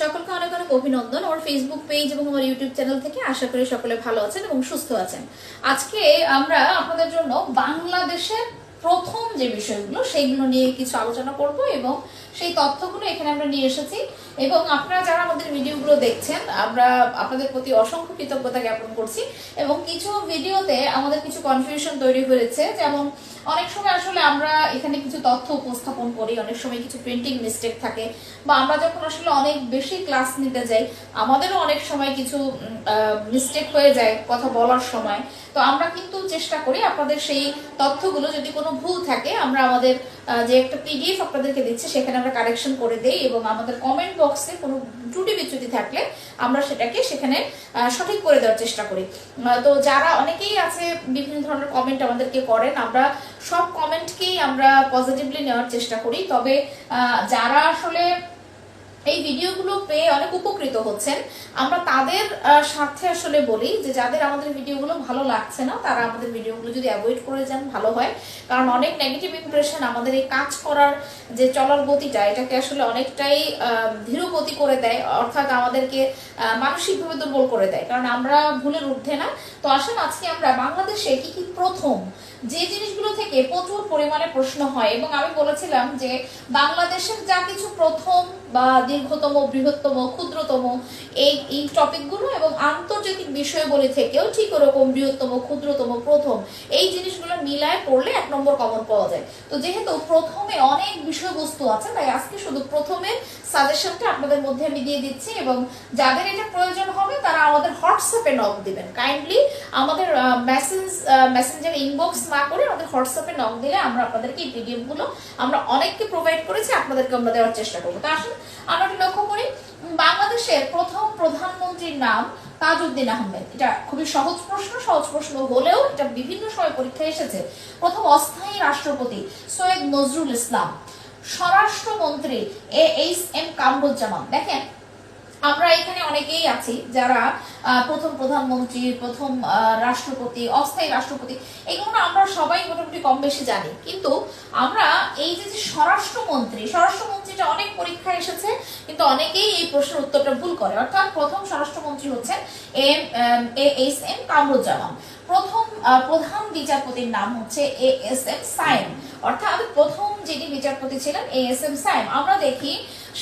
সকলকে অনেক অনেক অভিনন্দন আমার ফেসবুক পেজ এবং আমার ইউটিউব চ্যানেল থেকে। আশা করি সকলে ভালো আছেন এবং সুস্থ আছেন। আজকে আমরা আপনাদের জন্য বাংলাদেশের প্রথম যে বিষয়গুলো, সেইগুলো নিয়ে কিছু আলোচনা করব এবং সেই তথ্যগুলো এখানে আমরা নিয়ে এসেছি। এবং আপনারা যারা আমাদের ভিডিওগুলো দেখছেন, আমরা আপনাদের প্রতি অসংখ্য কৃতজ্ঞতা জ্ঞাপন করছি। এবং কিছু ভিডিওতে আমাদের কিছু কনফিউশন তৈরি হয়েছে, যেমন অনেক সময় আসলে আমরা এখানে কিছু তথ্য উপস্থাপন করি, অনেক সময় কিছু প্রিন্টিং মিস্টেক থাকে, বা আমরা যখন আসলে অনেক বেশি ক্লাস নিতে যাই, আমাদেরও অনেক সময় কিছু মিস্টেক হয়ে যায় কথা বলার সময়। তো আমরা কিন্তু চেষ্টা করি আপনাদের সেই তথ্যগুলো যদি কোনো ভুল থাকে, আমরা আমাদের যে একটা পিডিএফ আপনাদেরকে দিচ্ছি, সেখানে আমরা কারেকশন করে দেই এবং আমাদের কমেন্ট বক্সে কোনো ত্রুটি বিচ্যুতি থাকলে আমরা সেটাকে সেখানে সঠিক করে দেওয়ার চেষ্টা করি। তো যারা অনেকেই আছে, বিভিন্ন ধরনের কমেন্ট আমাদেরকে করেন, আমরা সব কমেন্টকেই আমরা পজিটিভলি নেওয়ার চেষ্টা করি। তবে যারা আসলে এই ভিডিওগুলো পেয়ে অনেক উপকৃত হচ্ছেন। আমরা তাদের স্বার্থে আসলে বলি যে যাদের আমাদের ভিডিওগুলো ভালো লাগছে না, তারা আমাদের ভিডিওগুলো যদি অ্যাভয়েড করে যান, ভালো হয়। কারণ অনেক নেগেটিভ ইমপ্রেশন আমাদের এই কাজ করার যে চলার গতিটা, এটাকে আসলে অনেকটাই ধীরগতি করে দেয়, অর্থাৎ আমাদেরকে মানসিকভাবে দুর্বল করে দেয়। কারণ আমরা ভুলের ঊর্ধ্বে না। তো আসেন আজকে আমরা বাংলাদেশে কি কি প্রথম যে জিনিসগুলো থেকে প্রচুর পরিমাণে প্রশ্ন হয়, এবং আমি বলেছিলাম যে বাংলাদেশের যা কিছু প্রথম বা দীর্ঘতম, বৃহত্তম, ক্ষুদ্রতম এই এই টপিকগুলো এবং আন্তর্জাতিক বিষয়বলী থেকেও ঠিক ওরকম বৃহত্তম, ক্ষুদ্রতম, প্রথম এই জিনিসগুলো মিলায় পড়লে এক নম্বর কমন পাওয়া যায়। তো যেহেতু প্রথমে অনেক বিষয়বস্তু আছে, তাই আজকে শুধু প্রথমের সাজেশনটা আপনাদের মধ্যে আমি দিয়ে দিচ্ছি এবং যাদের এটা প্রয়োজন হবে তারা আমাদের হোয়াটসঅ্যাপে নক দিবেন। কাইন্ডলি আমাদের মেসেজ মেসেঞ্জার ইনবক্স না করে আমাদের হোয়াটসঅ্যাপে নক দিলে আমরা আপনাদেরকে এই পিডিএফগুলো আমরা অনেককে প্রোভাইড করেছি, আপনাদেরকে আমরা দেওয়ার চেষ্টা করব। তো আসুন, আমরা একটু লক্ষ্য করি, বাংলাদেশের প্রথম প্রধানমন্ত্রীর নাম তাজউদ্দিন আহমেদ। এটা খুবই সহজ প্রশ্ন সহজ প্রশ্ন হলেও এটা বিভিন্ন সময় পরীক্ষায় এসেছে। প্রথম অস্থায়ী রাষ্ট্রপতি সৈয়দ নজরুল ইসলাম, স্বরাষ্ট্রমন্ত্রী এ এইচ এম কামরুজ্জামান। দেখেন আমরা এখানে অনেকেই আছি যারা প্রথম প্রধানমন্ত্রী, প্রথম রাষ্ট্রপতি, অস্থায়ী রাষ্ট্রপতি, এগুলো আমরা সবাই মোটামুটি কম বেশি জানি। কিন্তু আমরা এই যে স্বরাষ্ট্রমন্ত্রী, স্বরাষ্ট্রমন্ত্রীটা অনেক পরীক্ষায় এসেছে, কিন্তু অনেকেই এই প্রশ্নের উত্তরটা ভুল করে। অর্থাৎ প্রথম স্বরাষ্ট্রমন্ত্রী হচ্ছেন M, A, H, M Kamruzzaman. প্রথম প্রধান বিচারপতির নাম হচ্ছে এ এস এম সাইম অর্থাৎ প্রথম যিনি বিচারপতি ছিলেন এ এস এম সাইম আমরা দেখি,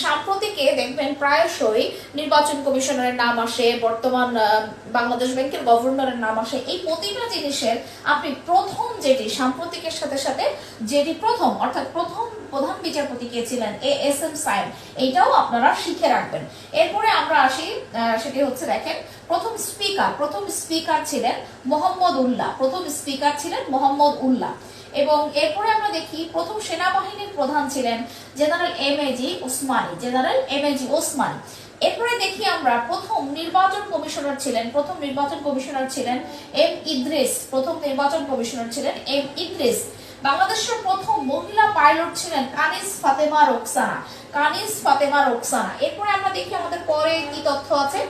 সাম্প্রতিকে দেখবেন প্রায়শই নির্বাচন কমিশনারের নাম আসে, বর্তমান বাংলাদেশ ব্যাংকের গভর্নরের নাম আসে। এই প্রতিটা জিনিসের আপনি প্রথম যেটি, সাম্প্রতিকের সাথে সাথে যেটি প্রথম, অর্থাৎ প্রথম প্রধান বিচারপতি কে ছিলেন এ এস এম সাইম, এইটাও আপনারা শিখে রাখবেন। এরপরে আমরা আসি সেটি হচ্ছে দেখেন, প্রথম স্পিকার প্রথম স্পিকার ছিলেন মোহাম্মদ উল্লাহ প্রথম স্পিকার ছিলেন মোহাম্মদ উল্লাহ এবং এরপরে আমরা দেখি, প্রথম সেনাবাহিনীর প্রধান ছিলেন general M A G Osmani, general M A G Osmani. এরপরে দেখি আমরা, প্রথম নির্বাচন কমিশনার ছিলেন, প্রথম নির্বাচন কমিশনার ছিলেন এম ইদ্রিস, প্রথম নির্বাচন কমিশনার ছিলেন এম ইদ্রিস। বাংলাদেশের প্রথম মহিলা পাইলট ছিলেন কানিস ফাতেমা রোকসানা। কানিস ফাতেমা রোকসানা। এরপরে আমরা দেখি আমাদের পরে কি তথ্য আছে।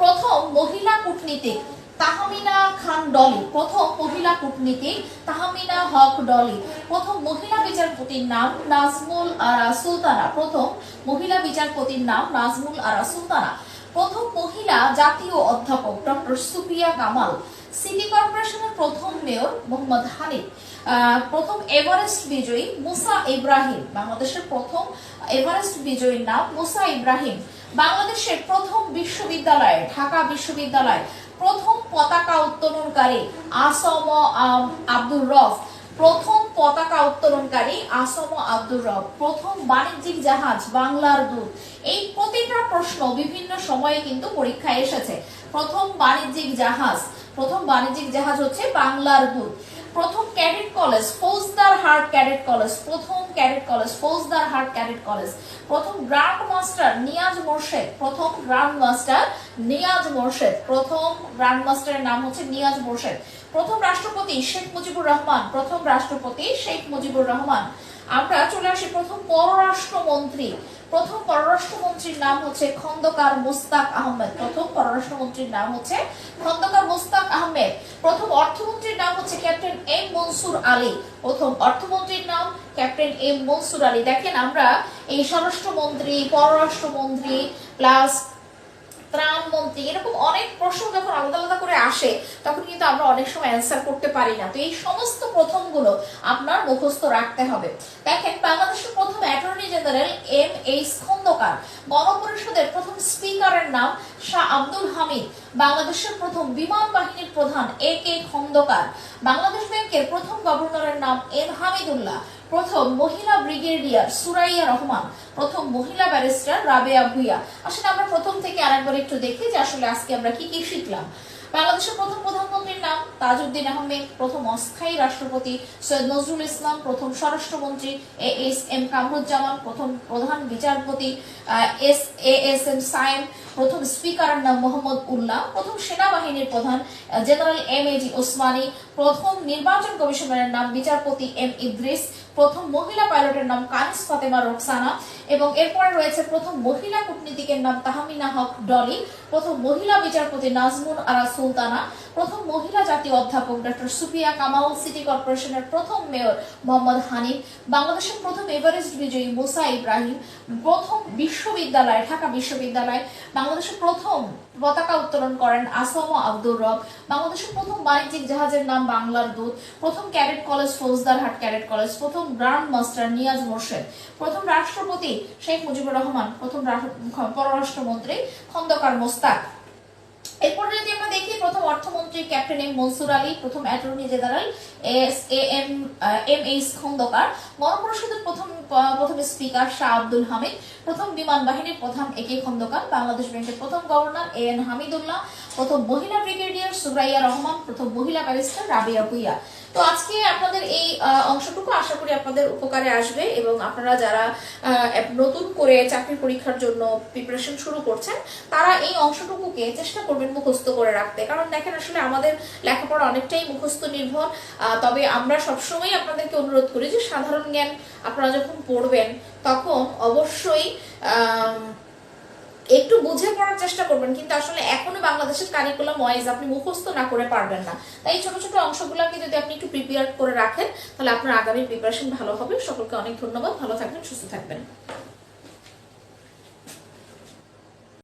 প্রথম মহিলা কূটনীতিক তাহমিনা খান ডলি। প্রথম মহিলা কূটনীতিক তাহমিনা হক ডলি। প্রথম মহিলা বিচারপতির নাম নাজমুল আরা সুলতানা। প্রথম মহিলা বিচারপতির নাম নাজমুল আরা সুলতানা। প্রথম মহিলা জাতীয় অধ্যাপক ডক্টর সুপ্রিয়া কামাল। সিটি কর্পোরেশনের প্রথম মেয়র মোহাম্মদ হানিফ প্রথম এভারেস্ট বিজয়ী মুসা ইব্রাহিম, বাংলাদেশের প্রথম এভারেস্ট বিজয়ীর নাম মুসা ইব্রাহিম, বাংলাদেশের প্রথম বিশ্ববিদ্যালয়, ঢাকা বিশ্ববিদ্যালয়, প্রথম পতাকা উত্তোলনকারী আসম আব্দুর রফ প্রথম পতাকা উত্তোলনকারী আসম আব্দুর রব, প্রথম বাণিজ্যিক জাহাজ বাংলার দূত। এই প্রতিটা প্রশ্ন বিভিন্ন সময়ে কিন্তু পরীক্ষায় এসেছে। প্রথম বাণিজ্যিক জাহাজ প্রথম বাণিজ্যিক জাহাজ হচ্ছে বাংলার দূত প্রথম cadet college, Faujdarhat cadet college, প্রথম cadet college, Faujdarhat cadet college. প্রথম গ্র্যান্ড মাস্টার নিয়াজ মোর্শেদ, প্রথম গ্র্যান্ড মাস্টার নিয়াজ মোর্শেদ, প্রথম গ্র্যান্ড মাস্টারের নাম হচ্ছে নিয়াজ মোর্শেদ। প্রথম রাষ্ট্রপতি শেখ মুজিবুর রহমান, প্রথম রাষ্ট্রপতি শেখ মুজিবুর রহমান। আমরা চলে আসি প্রথম পররাষ্ট্রমন্ত্রী। প্রথম পররাষ্ট্রমন্ত্রীর নাম হচ্ছে খন্দকার মুস্তাক আহমেদ। প্রথম পররাষ্ট্রমন্ত্রীর নাম হচ্ছে খন্দকার মুস্তাক আহমেদ। প্রথম অর্থমন্ত্রীর নাম হচ্ছে ক্যাপ্টেন এম মনসুর আলী। প্রথম অর্থমন্ত্রীর নাম ক্যাপ্টেন এম মনসুর আলী। দেখেন আমরা এই স্বরাষ্ট্রমন্ত্রী, পররাষ্ট্রমন্ত্রী, প্লাস ত্রাণমন্ত্রী এরকম অনেক প্রশ্ন যখন আলাদা আলাদা করে আসে, তখন কিন্তু আমরা অনেক সময় অ্যান্সার করতে পারি না। তো এই সমস্ত প্রথমগুলো আপনার মুখস্থ রাখতে হবে। দেখেন, বাংলাদেশের প্রথম attorney general M H Khondakar, গণপরিষদের প্রথম স্পিকারের নাম শাহ আব্দুল হামিদ, বাংলাদেশের প্রথম বিমান বাহিনীর প্রধান এ কে খন্দকার, বাংলাদেশ ব্যাংকের প্রথম গভর্নরের নাম এম হামিদুল্লাহ প্রথম মহিলা ব্রিগেডিয়ার সুরাইয়া রহমান, প্রথম মহিলা ব্যারিস্টার রাবেয়া ভুইয়া। আসলে আমরা প্রথম থেকে আরেকবার একটু দেখি যে আসলে আজকে আমরা কি কি শিখলাম। বাংলাদেশের প্রথম প্রধানমন্ত্রীর নাম তাজউদ্দিন আহমেদ, প্রথম অস্থায়ী রাষ্ট্রপতি সৈয়দ নজরুল ইসলাম, প্রথম স্বরাষ্ট্রমন্ত্রী এ এস এম কামরুজ্জামান, প্রথম প্রধান বিচারপতি S A S M Sayem, প্রথম স্পিকারের নাম মোহাম্মদ উল্লাহ, প্রথম সেনাবাহিনীর প্রধান general M A G Osmani, প্রথম নির্বাচন কমিশনারের নাম বিচারপতি এম ইদ্রিস প্রথম মহিলা পাইলটের নাম কানিস ফাতেমা রোকসানা এবং এরপরে রয়েছে প্রথম মহিলা কূটনীতিকের নাম তাহমিনা হক ডলি, প্রথম মহিলা বিচারপতি নাজমুন আরা সুলতানা, প্রথম মহিলা জাতীয় অধ্যাপক ডক্টর সুফিয়া কামাল, সিটি কর্পোরেশনের প্রথম মেয়র মোহাম্মদ হানিফ, বাংলাদেশের প্রথম এভারেস্ট বিজয়ী মুসা ইব্রাহিম, প্রথম বিশ্ববিদ্যালয়, ঢাকা বিশ্ববিদ্যালয়, বাংলাদেশের প্রথম পতাকা উত্তোলন করেন আসাম আব্দুর রব, বাংলাদেশের প্রথম বাণিজ্যিক জাহাজের নাম বাংলার দূত, প্রথম cadet college Faujdarhat cadet college, প্রথম গ্রান্ড মাস্টার নিয়াজ মোর্শেদ প্রথম রাষ্ট্রপতি শেখ মুজিবুর রহমান, প্রথম পররাষ্ট্রমন্ত্রী খন্দকার মোস্তাক। এরপর যদি আমরা দেখি, প্রথম অর্থমন্ত্রী ক্যাপ্টেন এম মনসুর আলী, প্রথম attorney general S A M M H Khandaker, গণপরিষদের প্রথম প্রথম স্পিকার শাহ আব্দুল হামিদ, প্রথম বিমান বাহিনীর প্রধান এ কে খন্দকার, বাংলাদেশ ব্যাংকের প্রথম গভর্নর এ এন হামিদুল্লাহ, প্রথম মহিলা ব্রিগেডিয়ার সুরাইয়া রহমান, প্রথম মহিলা ব্যারিস্টার রাবিয়া ভুইয়া। তো আজকে আপনাদের এই অংশটুকু আশা করি আপনাদের উপকারে আসবে এবং আপনারা যারা নতুন করে চাকরি পরীক্ষার জন্য প্রিপারেশন শুরু করছেন, তারা এই অংশটুকুকে চেষ্টা করবেন মুখস্থ করে রাখতে। কারণ দেখেন আসলে আমাদের লেখাপড়া অনেকটাই মুখস্থ নির্ভর তবে আমরা সবসময় আপনাদেরকে অনুরোধ করি যে সাধারণ জ্ঞান আপনারা যখন পড়বেন, তখন অবশ্যই একটু বুঝে পড়ার চেষ্টা করবেন। কিন্তু আসলে বাংলাদেশের কারিকুলাম ওয়াইজ আপনি মুখস্থ না করে পারবেন না। তাই এই ছোট ছোট অংশগুলোকে যদি আপনি একটু প্রিপেয়ার করে রাখেন, তাহলে আপনার আগামী প্রিপারেশন ভালো হবে। সকলকে অনেক ধন্যবাদ। ভালো থাকবেন, সুস্থ থাকবেন।